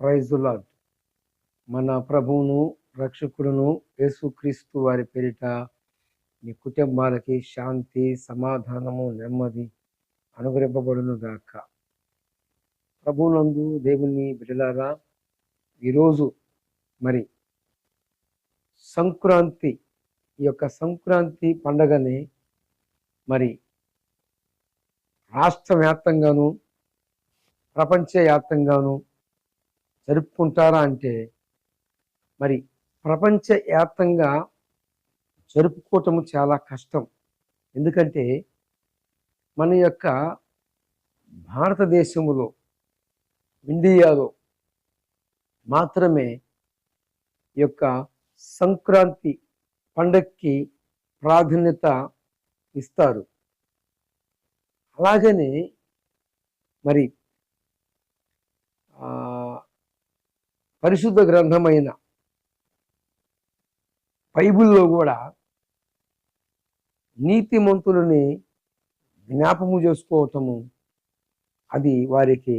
ప్రైజులాడ్ మన ప్రభువును రక్షకుడును యేసుక్రీస్తు వారి పేరిట మీ కుటుంబాలకి శాంతి సమాధానము నెమ్మది అనుగ్రహింపబడును గాక. ప్రభువునందు దేవుని బిడలారా ఈరోజు మరి సంక్రాంతి ఈ యొక్క సంక్రాంతి పండగని మరి రాష్ట్ర వ్యాప్తంగాను ప్రపంచ వ్యాప్తంగాను జరుపుకుంటారా అంటే మరి ప్రపంచ వ్యాప్తంగా జరుపుకోవటం చాలా కష్టం. ఎందుకంటే మన యొక్క భారతదేశంలో ఇండియాలో మాత్రమే యొక్క సంక్రాంతి పండక్కి ప్రాధాన్యత ఇస్తారు. అలాగనే మరి ఆ, పరిశుద్ధ గ్రంథమైన బైబిల్లో కూడా నీతిమంతులని జ్ఞాపము చేసుకోవటము అది వారికి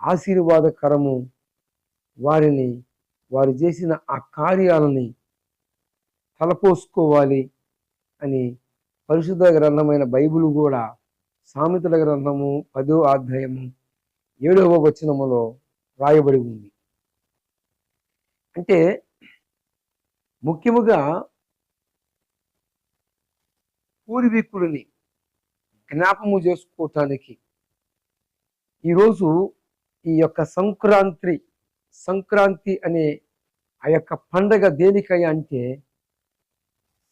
ఆశీర్వాదకరము. వారిని వారు చేసిన ఆ కార్యాలని తలపోసుకోవాలి అని పరిశుద్ధ గ్రంథమైన బైబిల్ కూడా సామెతల గ్రంథము పదో అధ్యాయము ఏడవ వచనములో రాయబడి ఉంది. అంటే ముఖ్యముగా పూర్వీకులని జ్ఞాపము చేసుకోవటానికి ఈరోజు ఈ యొక్క సంక్రాంతి సంక్రాంతి అనే ఆ యొక్క పండగ దేనికై అంటే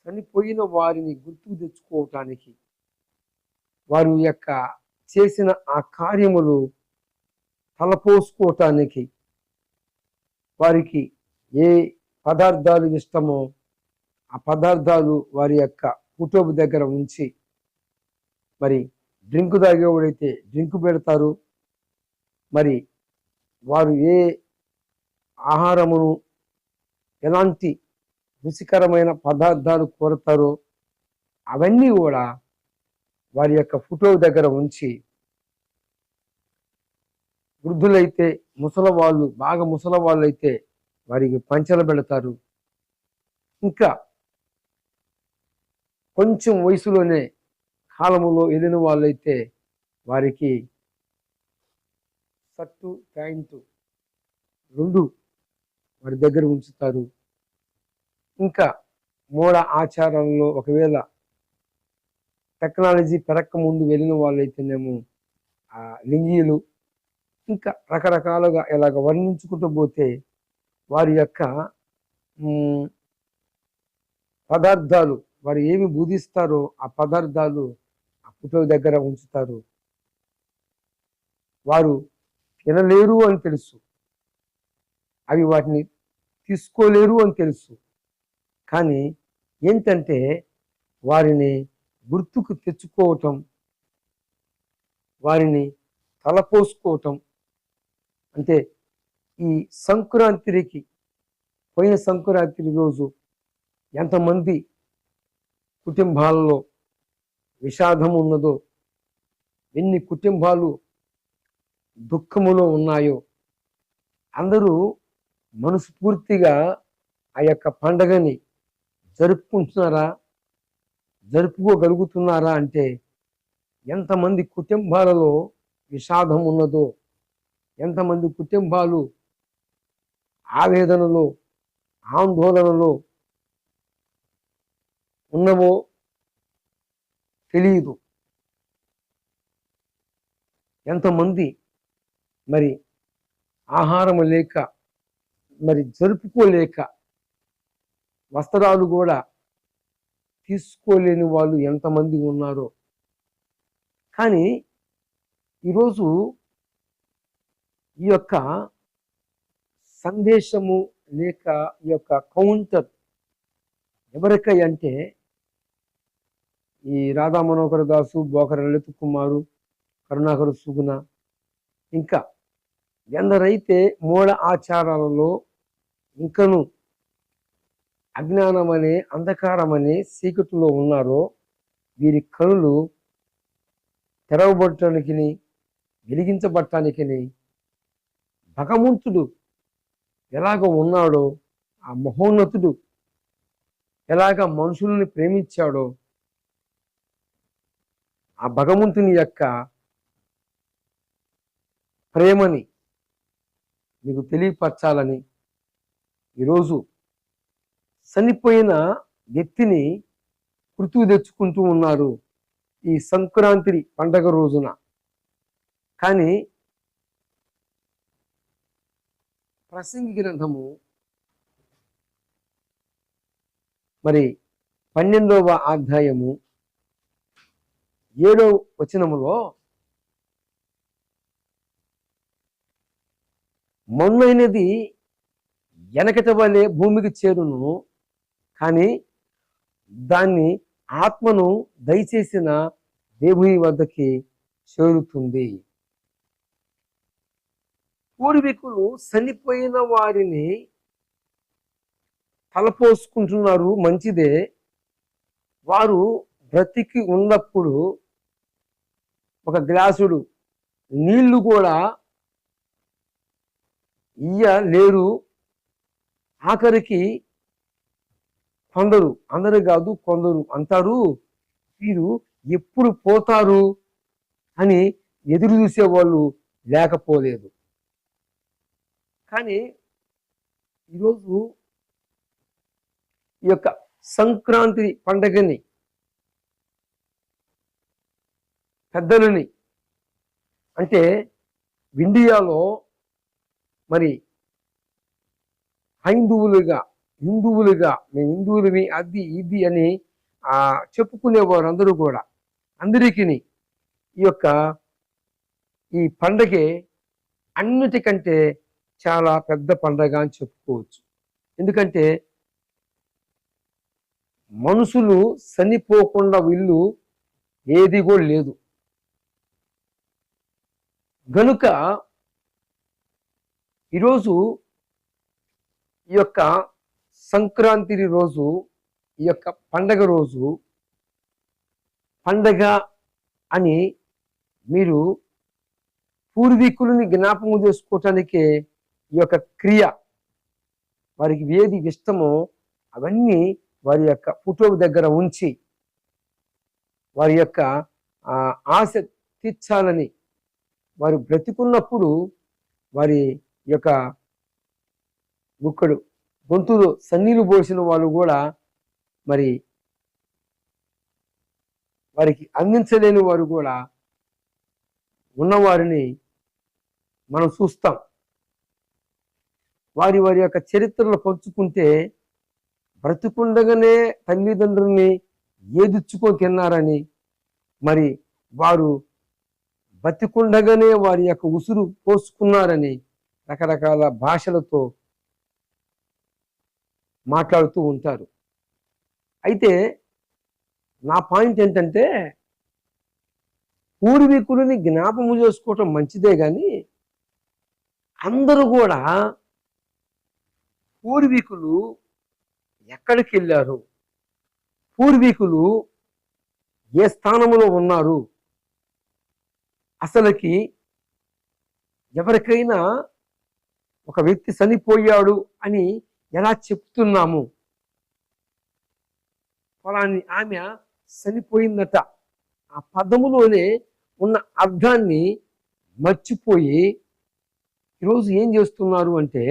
చనిపోయిన వారిని గుర్తుకు తెచ్చుకోవటానికి వారు యొక్క చేసిన ఆ కార్యములు తలపోసుకోవటానికి వారికి ఏ పదార్థాలు ఇష్టమో ఆ పదార్థాలు వారి యొక్క కుటుంబ దగ్గర ఉంచి మరి డ్రింక్ తాగేవాడైతే డ్రింక్ పెడతారు. మరి వారు ఏ ఆహారమును ఎలాంటి రుచికరమైన పదార్థాలు కోరతారో అవన్నీ కూడా వారి యొక్క ఫోటో దగ్గర ఉంచి వృద్ధులైతే ముసలవాళ్ళు బాగా ముసలవాళ్ళు అయితే వారికి పంచలు పెడతారు. ఇంకా కొంచెం వయసులోనే కాలములో వెళ్ళిన వాళ్ళైతే వారికి షర్టు ప్యాంటు రెండు వారి దగ్గర ఉంచుతారు. ఇంకా మూడ ఆచారాలలో ఒకవేళ టెక్నాలజీ పెరక్క ముందు వెళ్ళిన వాళ్ళైతేనేమో ఆ లింగీలు ఇంకా రకరకాలుగా ఇలాగ వర్ణించుకుంటూ పోతే వారి యొక్క పదార్థాలు వారు ఏమి బూధిస్తారో ఆ పదార్థాలు అప్పుటో దగ్గర ఉంచుతారు. వారు తినలేరు అని తెలుసు. అవి వాటిని తీసుకోలేరు అని తెలుసు. కానీ ఏంటంటే వారిని గుర్తుకు తెచ్చుకోవటం వారిని తలపోసుకోవటం అంటే ఈ సంక్రాంతికి పోయిన సంక్రాంతి రోజు ఎంతమంది కుటుంబాలలో విషాదం ఉన్నదో ఎన్ని కుటుంబాలు దుఃఖములో ఉన్నాయో అందరూ మనస్ఫూర్తిగా ఆ యొక్క పండగని జరుపుకుంటున్నారా జరుపుకోగలుగుతున్నారా అంటే ఎంతమంది కుటుంబాలలో విషాదం ఉన్నదో ఎంతమంది కుటుంబాలు ఆవేదనలో ఆందోళనలో ఉన్నవో తెలియదు. ఎంతమంది మరి ఆహారం లేక మరి జరుపుకోలేక వస్త్రాలు కూడా తీసుకోలేని వాళ్ళు ఎంతమంది ఉన్నారో. కానీ ఈరోజు ఈ యొక్క సందేశము లేక ఈ యొక్క కౌంటర్ ఎవరికై అంటే ఈ రాధా మనోహర దాసు బోకర లలిత కుమారు కరుణాకర సుగుణ. ఇంకా ఎందరైతే మూల ఆచారాలలో ఇంకను అజ్ఞానం అనే అంధకారం అనే ఉన్నారో వీరి కనులు తెరవబడటానికి వెలిగించబడటానికి భగవంతుడు ఎలాగ ఉన్నాడో ఆ మహోన్నతుడు ఎలాగ మనుషుల్ని ప్రేమించాడో ఆ భగవంతుని యొక్క ప్రేమని మీకు తెలియపరచాలని ఈరోజు చనిపోయిన వ్యక్తిని గుర్తుకు తెచ్చుకుంటూ ఉన్నారు ఈ సంక్రాంతి పండగ రోజున. కానీ ప్రసంగి గ్రంథము. మరి పన్నెండవ అధ్యాయము. ఏడవ వచనములో మన్నైనది వెనకట వలె భూమికి చేరును. కానీ దాన్ని ఆత్మను దయచేసిన దేవుని వద్దకి చేరుతుంది. పూర్వీకులు చనిపోయిన వారిని తలపోసుకుంటున్నారు మంచిదే. వారు బ్రతికి ఉన్నప్పుడు ఒక గ్లాసుడు నీళ్ళు కూడా ఇయ్య లేరు ఆఖరికి కొందరు అందరు కాదు కొందరు అంటారు వీరు ఎప్పుడు పోతారు? అని ఎదురు చూసేవాళ్ళు లేకపోలేదు. కానీ ఈరోజు ఈ యొక్క సంక్రాంతి పండగని పెద్దలని అంటే ఇండియాలో మరి హైందువులుగా హిందువులుగా మేము హిందువులవి అది ఇది అని చెప్పుకునే వారందరూ కూడా అందరికీ ఈ యొక్క ఈ పండగే అన్నిటికంటే చాలా పెద్ద పండగ అని చెప్పుకోవచ్చు. ఎందుకంటే మనుషులు చనిపోకుండా వీళ్ళు ఏది కూడా లేదు. గనుక ఈరోజు ఈ యొక్క సంక్రాంతి రోజు ఈ యొక్క పండగ రోజు పండగ అని మీరు పూర్వీకులని జ్ఞాపకం చేసుకోవటానికే ఈ యొక్క క్రియ. వారికి ఏది ఇష్టమో అవన్నీ వారి యొక్క ఫోటో దగ్గర ఉంచి వారి యొక్క ఆశ తీర్చాలని వారు బ్రతికున్నప్పుడు వారి యొక్క ముక్కడు గొంతులో సన్నీలు పోసిన వాళ్ళు కూడా మరి వారికి అందించలేని వారు కూడా ఉన్నవారిని మనం చూస్తాం. వారి వారి యొక్క చరిత్రలు పంచుకుంటే బ్రతికుండగానే తల్లిదండ్రుల్ని ఏదిచ్చుకొని తిన్నారని మరి వారు బతికుండగానే వారి యొక్క ఉసురు పోసుకున్నారని రకరకాల భాషలతో మాట్లాడుతూ ఉంటారు. అయితే నా పాయింట్ ఏంటంటే పూర్వీకులని జ్ఞాపకం చేసుకోవటం మంచిదే కానీ అందరూ కూడా పూర్వీకులు ఎక్కడికి వెళ్ళారు? పూర్వీకులు ఏ స్థానంలో ఉన్నారు? అసలుకి ఎవరికైనా ఒక వ్యక్తి చనిపోయాడు అని ఎలా చెప్తున్నాము? ఫలాని ఆమె చనిపోయిందట. ఆ పదములోనే ఉన్న అర్థాన్ని మర్చిపోయి ఈరోజు ఏం చేస్తున్నారు అంటే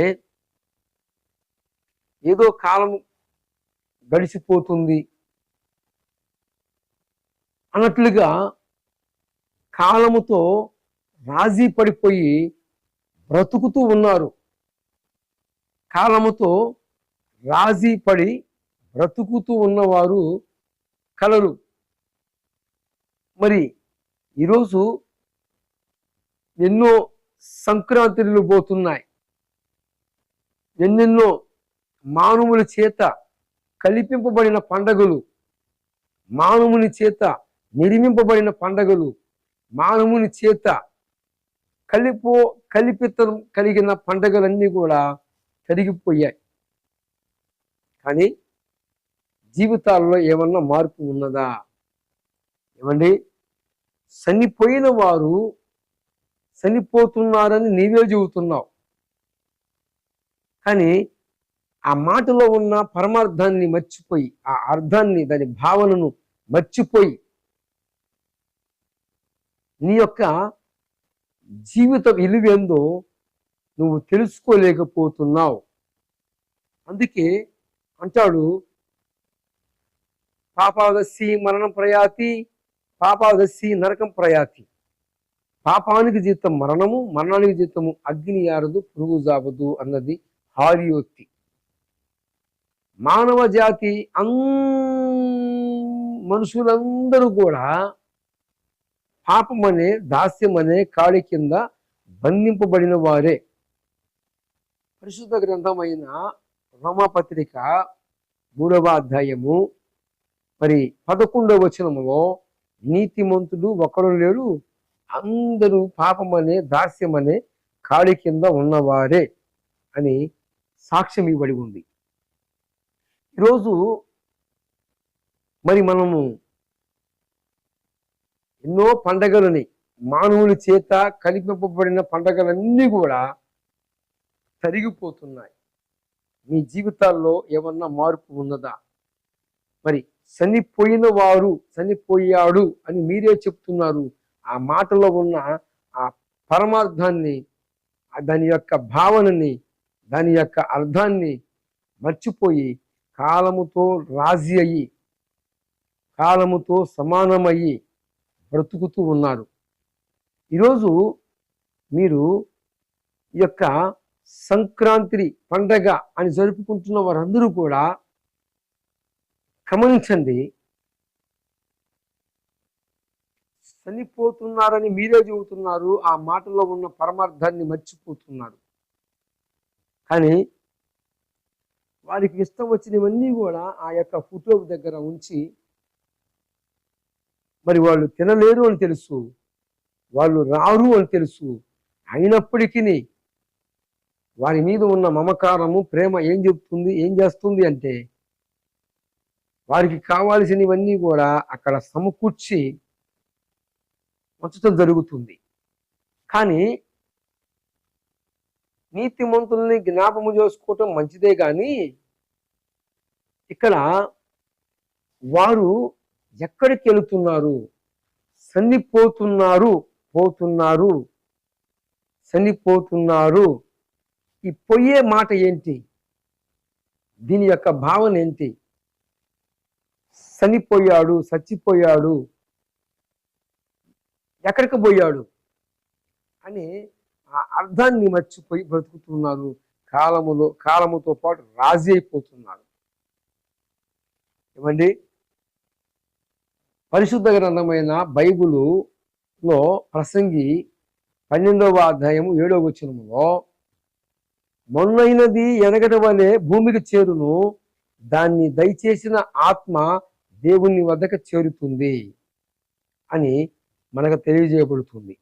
ఏదో కాలం గడిచిపోతుంది అన్నట్లుగా కాలముతో రాజీ పడిపోయి బ్రతుకుతూ ఉన్నారు. కాలముతో రాజీ పడి బ్రతుకుతూ ఉన్నవారు కలరు మరి ఈరోజు ఎన్నో సంక్రాంతిలు పోతున్నాయి. ఎన్నెన్నో మానవుల చేత కల్పింపబడిన పండగలు మానవుని చేత నిర్మింపబడిన పండగలు మానవుని చేత కలిపో కల్పితం కలిగిన పండగలన్నీ కూడా కరిగిపోయాయి కానీ జీవితాల్లో ఏమన్నా మార్పు ఉన్నదా? ఏమండి? చనిపోయిన వారు చనిపోతున్నారని నీవే చెబుతున్నావు. కానీ ఆ మాటలో ఉన్న పరమార్థాన్ని మర్చిపోయి ఆ అర్థాన్ని దాని భావనను మర్చిపోయి నీ యొక్క జీవిత విలువేందో నువ్వు తెలుసుకోలేకపోతున్నావు. అందుకే అంటాడు పాపాదశి మరణం ప్రయాతి పాపాదశి నరకం ప్రయాతి. పాపానికి జీతం మరణము మరణానికి జీతము అగ్ని యారదు పురుగు జాబదు అన్నది హారియోక్తి. మానవ జాతి అన్ మనుషులందరూ కూడా పాపమనే దాస్యమనే కాడి కింద బంధింపబడిన వారే. పరిశుద్ధ గ్రంథమైన రోమపత్రిక మూడవ అధ్యాయము మరి పదకొండవ వచనములో నీతిమంతుడు ఒకరు లేడు అందరూ పాపమనే దాస్యమనే కాడి కింద ఉన్నవారే అని సాక్ష్యం ఇవ్వబడి ఉంది. ఈరోజు మరి మనము ఎన్నో పండగలని మానవుని చేత కలిపింపబడిన పండగలన్నీ కూడా తరిగిపోతున్నాయి. మీ జీవితాల్లో ఏమన్నా మార్పు ఉన్నదా? మరి చనిపోయిన వారు చనిపోయాడు అని మీరే చెప్తున్నారు. ఆ మాటలో ఉన్న ఆ పరమార్థాన్ని దాని యొక్క భావనని దాని యొక్క అర్థాన్ని మర్చిపోయి కాలముతో రాజీ అయ్యి కాలముతో సమానమయ్యి బ్రతుకుతూ ఉన్నారు. ఈరోజు మీరు ఈ యొక్క సంక్రాంతి పండగ అని జరుపుకుంటున్న వారందరూ కూడా గమనించండి. చనిపోతున్నారని మీరే చెబుతున్నారు ఆ మాటలో ఉన్న పరమార్థాన్ని మర్చిపోతున్నారు. కానీ వారికి ఇష్టం వచ్చినవన్నీ కూడా ఆ యొక్క ఫోటో దగ్గర ఉంచి మరి వాళ్ళు తినలేరు అని తెలుసు. వాళ్ళు రారు అని తెలుసు. అయినప్పటికీ వారి మీద ఉన్న మమకారము ప్రేమ ఏం చెప్తుంది ఏం చేస్తుంది అంటే వారికి కావాల్సినవన్నీ కూడా అక్కడ సమకూర్చి ఉంచడం జరుగుతుంది. కానీ నీతిమంతుల్ని జ్ఞాపము చేసుకోవటం మంచిదే కానీ ఇక్కడ వారు ఎక్కడికి వెళుతున్నారు? సన్నిపోతున్నారు పోతున్నారు సన్నిపోతున్నారు. ఈ పోయే మాట ఏంటి? దీని యొక్క భావన ఏంటి? చనిపోయాడు చచ్చిపోయాడు ఎక్కడికి పోయాడు? అని ఆ అర్థాన్ని మర్చిపోయి బ్రతుకుతున్నారు. కాలములో కాలముతో పాటు రాజీ అయిపోతున్నారు. ఏమండి? పరిశుద్ధ గ్రంథమైన బైబులులో ప్రసంగి పన్నెండవ అధ్యాయము ఏడవ వచనములో మొన్నైనది ఎనగట వలె భూమికి చేరును. దాన్ని దయచేసిన ఆత్మ దేవుని వద్దకు చేరుతుంది అని మనకు తెలియజేయబడుతుంది.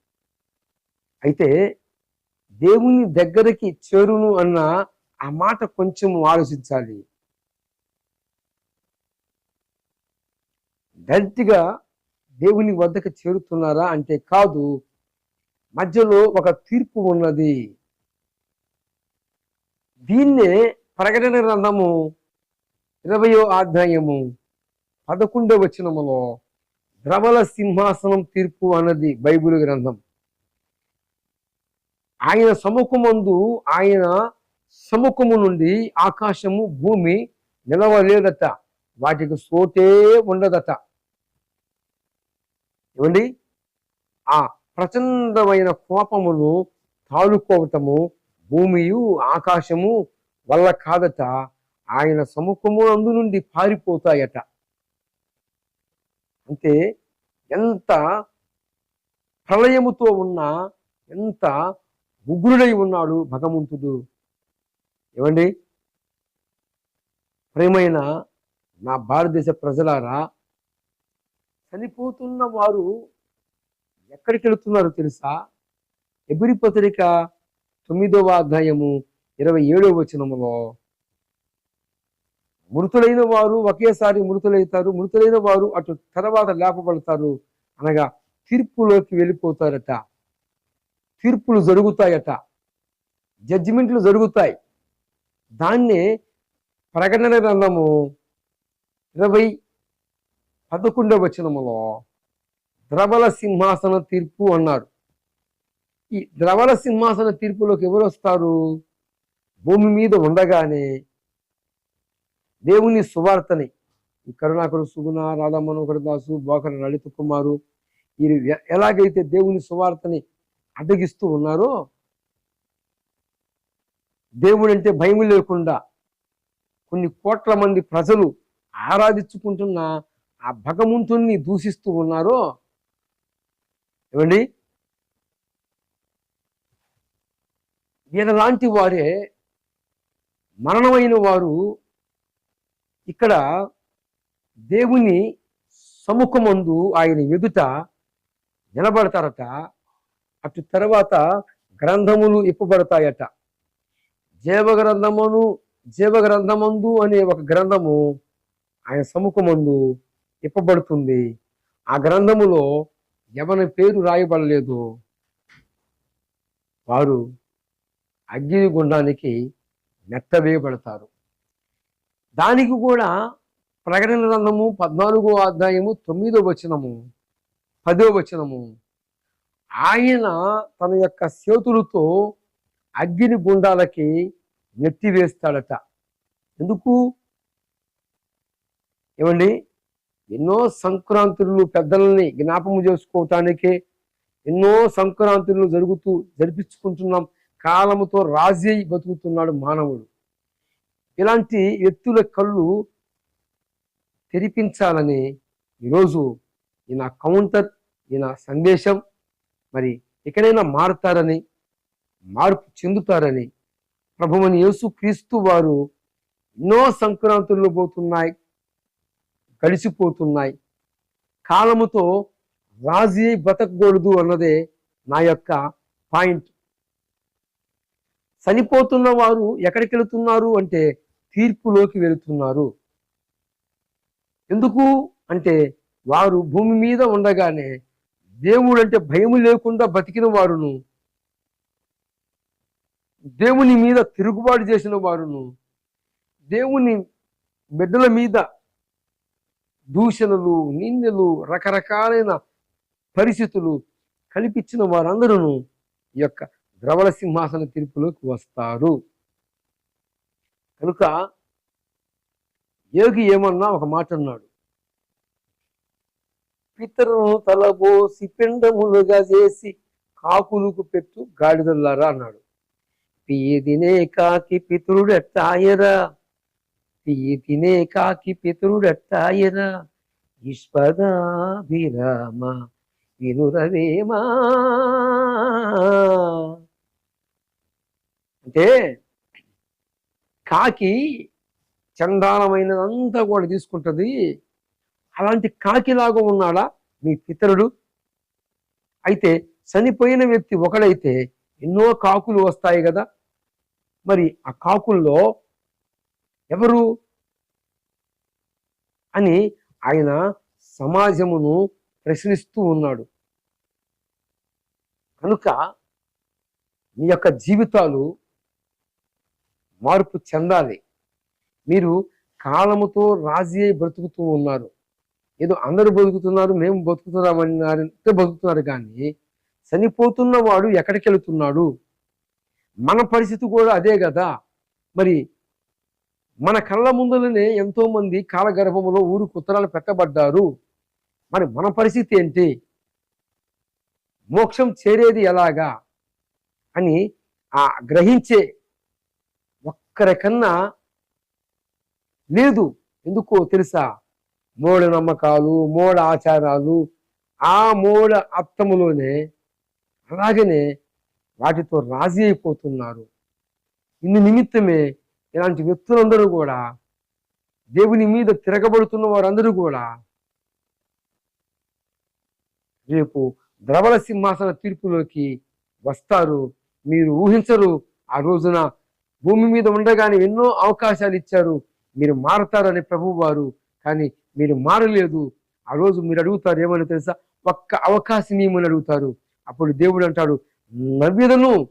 అయితే దేవుని దగ్గరికి చేరును అన్న ఆ మాట కొంచెం ఆలోచించాలి. డైరెక్ట్గా దేవుని వద్దకు చేరుతున్నారా అంటే కాదు మధ్యలో ఒక తీర్పు ఉన్నది. దీన్నే ప్రకటన గ్రంథము ఇరవయో అధ్యాయము పదకొండవ వచనములో ద్రవల సింహాసనం తీర్పు అన్నది బైబిల్ గ్రంథం. ఆయన సముఖమందు ఆయన సముఖము నుండి ఆకాశము భూమి నిలవలేదట. వాటికి సోటే ఉండదట. ఏమండి? ఆ ప్రచండమైన కోపమును తాలుకోవటము భూమియు ఆకాశము వల్ల కాదట. ఆయన సముఖము అందు నుండి పారిపోతాయట. అంటే ఎంత ప్రళయముతో ఉన్న ఎంత ఉగ్రుడై ఉన్నాడు భగవంతుడు. ఏమండి? ప్రేమైన నా భారతదేశ ప్రజలారా చనిపోతున్న వారు ఎక్కడికి వెళుతున్నారో తెలుసా? ఎబిరి పత్రిక తొమ్మిదవ అధ్యాయము ఇరవై ఏడవ వచనములో. మృతులైన వారు ఒకేసారి మృతులైతారు మృతులైన వారు అటు తర్వాత లేపబడతారు అనగా తీర్పులోకి వెళ్ళిపోతారట. తీర్పులు జరుగుతాయట. జడ్జిమెంట్లు జరుగుతాయి. దాన్నే ప్రకటన గ్రంథము ఇరవై పదకొండవ వచనములో ద్రవల సింహాసన తీర్పు అన్నారు ఈ ద్రవల సింహాసన తీర్పులోకి ఎవరు వస్తారు? భూమి మీద ఉండగానే దేవుని సువార్తని. ఈ కరుణాకరు సుగుణ రాధామనోహర దాసు బోకర లలిత కుమారు వీరు ఎలాగైతే దేవుని సువార్తని అడ్డగిస్తూ ఉన్నారో దేవుడు అంటే భయం లేకుండా కొన్ని కోట్ల మంది ప్రజలు ఆరాధించుకుంటున్న ఆ భగవంతుణ్ణి దూషిస్తూ ఉన్నారో ఏమండి? వీళ్ళలాంటి వారే మరణమైన వారు ఇక్కడ దేవుని సముఖమందు ఆయన ఎదుట నిలబడతారట. అటు తర్వాత గ్రంథములు ఇప్పబడతాయట. జీవ గ్రంథమును జీవ గ్రంథమందు అనే ఒక గ్రంథము ఆయన సముఖమందు ఇప్పబడుతుంది. ఆ గ్రంథములో ఎవరి పేరు రాయబడలేదు. వారు అగ్ని గుండానికి నెట్టవేయబడతారు దానికి కూడా ప్రకటన గ్రంథము పద్నాలుగో అధ్యాయము తొమ్మిదో వచనము పదో వచనము ఆయన తన యొక్క చేతులతో అగ్ని గుండాలకి నెట్టివేస్తాడట. ఎందుకు? ఏమండి? ఎన్నో సంక్రాంతులు పెద్దలని జ్ఞాపము చేసుకోవటానికే ఎన్నో సంక్రాంతులు జరుగుతూ జరిపించుకుంటున్నాం కాలముతో రాజీ బతుకుతున్నాడు మానవుడు. ఇలాంటి వ్యక్తుల కళ్ళు తెరిపించాలని ఈరోజు ఈయన కౌంటర్ ఈయన సందేశం మరి ఎక్కడైనా మారుతారని మార్పు చెందుతారని ప్రభువుని యేసు క్రీస్తు వారు ఎన్నో సంక్రాంతులు పోతున్నాయి గడిచిపోతున్నాయి కాలముతో రాజీ బతకూడదు అన్నదే నా యొక్క పాయింట్. చనిపోతున్న వారు ఎక్కడికి వెళుతున్నారు అంటే తీర్పులోకి వెళుతున్నారు. ఎందుకు? అంటే వారు భూమి మీద ఉండగానే దేవుడు అంటే భయం లేకుండా బతికిన వారును. దేవుని మీద తిరుగుబాటు చేసిన వారును. దేవుని బిడ్డల మీద దూషణలు నిందలు రకరకాలైన పరిస్థితులు కల్పించిన వారందరూ ఈ యొక్క ద్రవల సింహాసన తీర్పులోకి వస్తారు. కనుక యోగి ఏమన్నా ఒక మాట అన్నాడు పితరును తలబోసి పిండములుగా చేసి కాకులకు పెట్టు గాడిదల్లారా అన్నాడు. పియ్యి తినే కాకి పితరుడెట్టాయరా పియ్యి తినే కాకి పితరుడెట్టాయరా ఈశ్వరాభిరామ వినురవేమా. అంటే కాకి చందానమైనదంతా కూడా తీసుకుంటది. అలాంటి కాకిలాగా ఉన్నాడా మీ పితరుడు? అయితే చనిపోయిన వ్యక్తి ఒకడైతే ఎన్నో కాకులు వస్తాయి కదా మరి ఆ కాకుల్లో ఎవరు? అని ఆయన సమాజమును ప్రశ్నిస్తూ ఉన్నాడు. కనుక మీ యొక్క జీవితాలు మార్పు చెందాలి. మీరు కాలముతో రాజీ అయి బ్రతుకుతూ ఉన్నారు. ఏదో అందరూ బతుకుతున్నారు మేము బతుకుతున్నామన్నారంటే బతుకుతున్నారు కానీ చనిపోతున్న వాడు ఎక్కడికి వెళుతున్నాడు? మన పరిస్థితి కూడా అదే కదా. మరి మన కళ్ళ ముందులనే ఎంతోమంది కాలగర్భంలో ఊరు కుత్తరాలు పెట్టబడ్డారు. మరి మన పరిస్థితి ఏంటి? మోక్షం చేరేది ఎలాగా? అని ఆ గ్రహించే ఒక్కరికన్నా లేదు. ఎందుకో తెలుసా? మూఢ నమ్మకాలు మూఢ ఆచారాలు ఆ మూఢ అర్థములోనే అలాగనే వాటితో రాజీ అయిపోతున్నారు. ఇందు నిమిత్తమే ఇలాంటి వ్యక్తులందరూ కూడా దేవుని మీద తిరగబడుతున్న వారందరూ కూడా రేపు ద్రవల సింహాసన తీర్పులోకి వస్తారు. మీరు ఊహించరు ఆ రోజున భూమి మీద ఉండగానే ఎన్నో అవకాశాలు ఇచ్చారు. మీరు మారతారని ప్రభువారు. కానీ మీరు మారలేదు. ఆ రోజు మీరు అడుగుతారు ఏమని తెలుసా? ఒక్క అవకాశం ఏమని అడుగుతారు? అప్పుడు దేవుడు అంటాడు నవ్విదను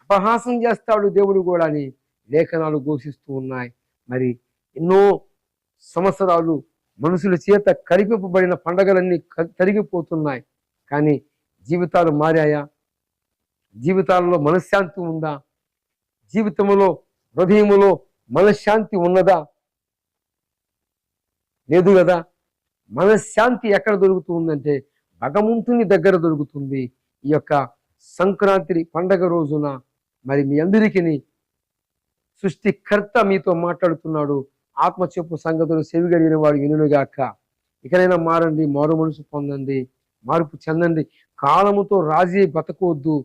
అపహాసం చేస్తాడు దేవుడు కూడా అని లేఖనాలు ఘోషిస్తూ ఉన్నాయి. మరి ఎన్నో సంవత్సరాలు మనుషుల చేత కరిపింపబడిన పండగలన్నీ క- తరిగిపోతున్నాయి. కానీ జీవితాలు మారాయా? జీవితాలలో మనశ్శాంతి ఉందా? జీవితంలో హృదయములో మనశ్శాంతి ఉన్నదా? లేదు కదా? మనశ్శాంతి ఎక్కడ దొరుకుతుందంటే భగవంతుని దగ్గర దొరుకుతుంది ఈ యొక్క సంక్రాంతి పండగ రోజున. మరి మీ అందరికీ సృష్టికర్త మీతో మాట్లాడుతున్నాడు. ఆత్మ చెప్పు సంగతులు చెవిగడిగిన వాడు వినుగాక ఇకనైనా మారండి మారు మనసు పొందండి మార్పు చెందండి. కాలముతో రాజీ బతకవద్దు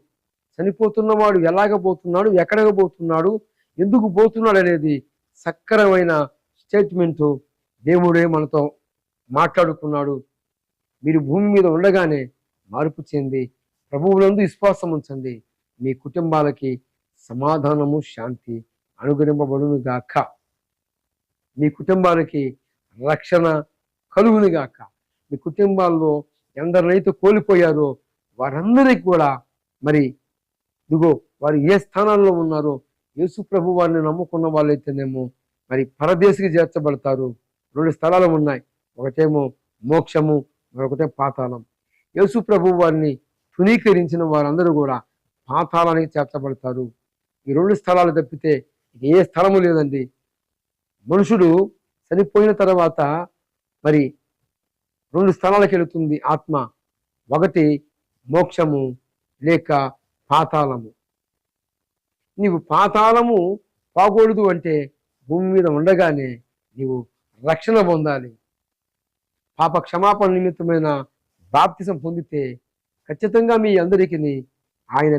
చనిపోతున్నవాడు ఎలాగ పోతున్నాడు ఎక్కడగా పోతున్నాడు ఎందుకు పోతున్నాడు అనేది సక్రమైన స్టేట్మెంటు దేవుడే మనతో మాట్లాడుకున్నాడు. మీరు భూమి మీద ఉండగానే మార్పు చెంది ప్రభువులందు విశ్వాసం ఉంచండి. మీ కుటుంబాలకి సమాధానము శాంతి అనుగ్రహింపబడునుగాక మీ కుటుంబాలకి రక్షణ కలుగునుగాక మీ కుటుంబాల్లో ఎందరినైతే కోల్పోయారో వారందరికీ కూడా మరి ఇదిగో వారు ఏ స్థానాల్లో ఉన్నారో యేసు ప్రభు వారిని నమ్ముకున్న వాళ్ళైతేనేమో మరి పరదేశికి చేర్చబడతారు. రెండు స్థలాలు ఉన్నాయి ఒకటేమో మోక్షము మరొకటే పాతాళం. యేసు ప్రభు వారిని తునీకరించిన వారందరూ కూడా పాతాళానికి చేర్చబడతారు. ఈ రెండు స్థలాలు తప్పితే ఏ స్థలము లేదండి. మనుషుడు చనిపోయిన తర్వాత మరి రెండు స్థలాలకు వెళుతుంది ఆత్మ. ఒకటి మోక్షము లేక పాతాళము. నీవు పాతాళము పోకూడదు అంటే భూమి మీద ఉండగానే నీవు రక్షణ పొందాలి. పాప క్షమాపణ నిమిత్తమైన బాప్తిసం పొందితే ఖచ్చితంగా మీ అందరికీ ఆయన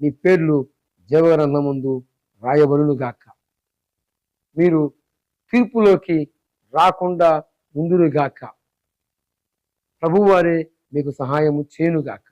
మీ పేర్లు జీవగ్రంథం ముందు రాయబడును గాక మీరు తీర్పులోకి రాకుండా ఉందురుగాక ప్రభువారే మీకు సహాయము చేయునుగాక.